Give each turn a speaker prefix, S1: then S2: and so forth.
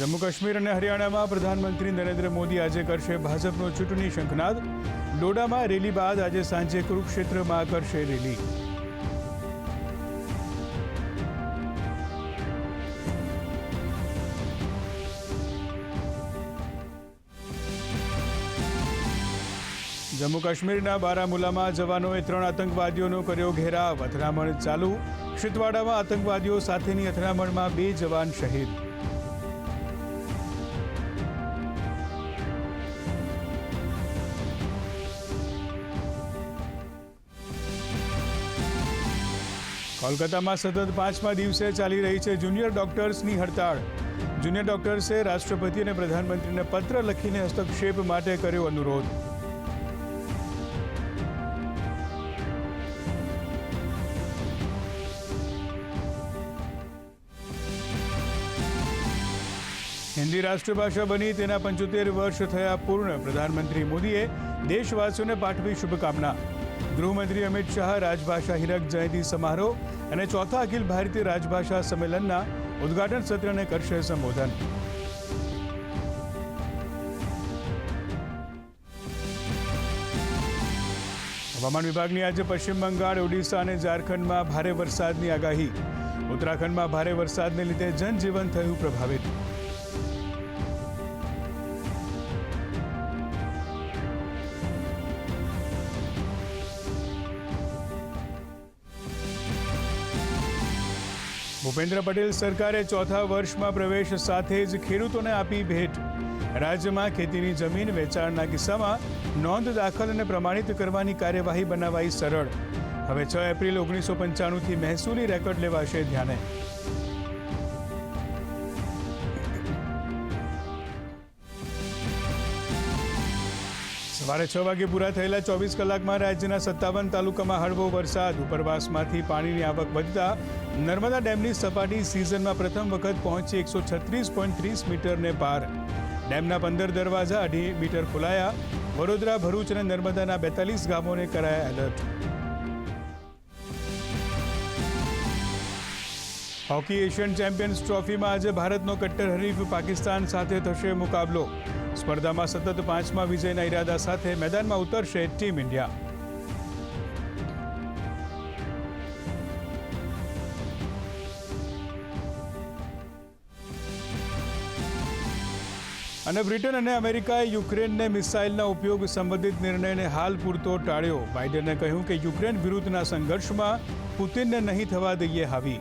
S1: જમ્મુ કાશ્મીર અને હરિયાણામાં પ્રધાનમંત્રી નરેન્દ્ર મોદી આજે કરશે ભાજપનો ચૂંટણી શંખનાદ. ડોડામાં રેલી બાદ આજે સાંજે કુરુક્ષેત્રમાં કરશે રેલી. જમ્મુ કાશ્મીરના બારામુલામાં જવાનોએ ત્રણ આતંકવાદીઓનો કર્યો ઘેરાવ. અથડામણ ચાલુ. શિતવાડામાં આતંકવાદીઓ સાથેની અથડામણમાં બે જવાન શહીદ. કોલકાતામાં સતત પાંચમા દિવસે ચાલી રહી છે જુનિયર ડોક્ટર્સની હડતાળ. જુનિયર ડોક્ટર્સે રાષ્ટ્રપતિ અને પ્રધાનમંત્રીને પત્ર લખીને હસ્તક્ષેપ માટે કર્યો અનુરોધ. હિન્દી રાષ્ટ્રભાષા બની તેના પંચોતેર વર્ષ થયા પૂર્ણ. પ્રધાનમંત્રી મોદીએ દેશવાસીઓને પાઠવી શુભકામના. ગૃહમંત્રી અમિત શાહ રાજભાષા હીરક જયંતિ સમારોહ અને ચોથા અખિલ ભારતીય રાજભાષા સંમેલનના ઉદ્ઘાટન સત્રને કરશે સંબોધન. હવામાન વિભાગની આજે પશ્ચિમ બંગાળ, ઓડિશા અને ઝારખંડમાં ભારે વરસાદની આગાહી. ઉત્તરાખંડમાં ભારે વરસાદને લીધે જનજીવન થયું પ્રભાવિત. ભૂપેન્દ્ર પટેલ સરકારે ચોથા વર્ષમાં પ્રવેશ સાથે જ ખેડૂતોને આપી ભેટ. રાજ્યમાં ખેતીની જમીન વેચાણના કિસ્સામાં નોંધ દાખલ અને પ્રમાણિત કરવાની કાર્યવાહી બનાવાઈ સરળ. હવે છ એપ્રિલ ઓગણીસો પંચાણુંથી મહેસૂલી રેકોર્ડ લેવાશે ધ્યાને. સવારે છ વાગે પૂરા થયેલા ચોવીસ કલાકમાં રાજ્યના સત્તાવન તાલુકામાં હળવો વરસાદ. ઉપરવાસમાંથી પાણીની આવક વધતા નર્મદા ડેમની સપાટી સિઝનમાં પ્રથમ વખત પહોંચી એકસો છત્રીસ પોઈન્ટ ત્રીસ મીટરને પાર. ડેમના પંદર દરવાજા અઢી મીટર ખોલાયા. વડોદરા, ભરૂચ અને નર્મદાના બેતાલીસ ગામોને કરાયા એલર્ટ. હોકી એશિયન ચેમ્પિયન્સ ટ્રોફીમાં આજે ભારતનો કટ્ટર હરીફ પાકિસ્તાન સાથે થશે મુકાબલો. સ્પર્ધામાં સતત પાંચમા વિજયના ઇરાદા સાથે મેદાનમાં ઉતરશે ટીમ ઇન્ડિયા. અને બ્રિટન અને અમેરિકાએ યુક્રેનને મિસાઇલના ઉપયોગ સંબંધિત નિર્ણયને હાલ પૂરતો ટાળ્યો. બાઇડને કહ્યું કે યુક્રેન વિરુદ્ધના સંઘર્ષમાં પુતિનને નહીં થવા દઈએ હાવી.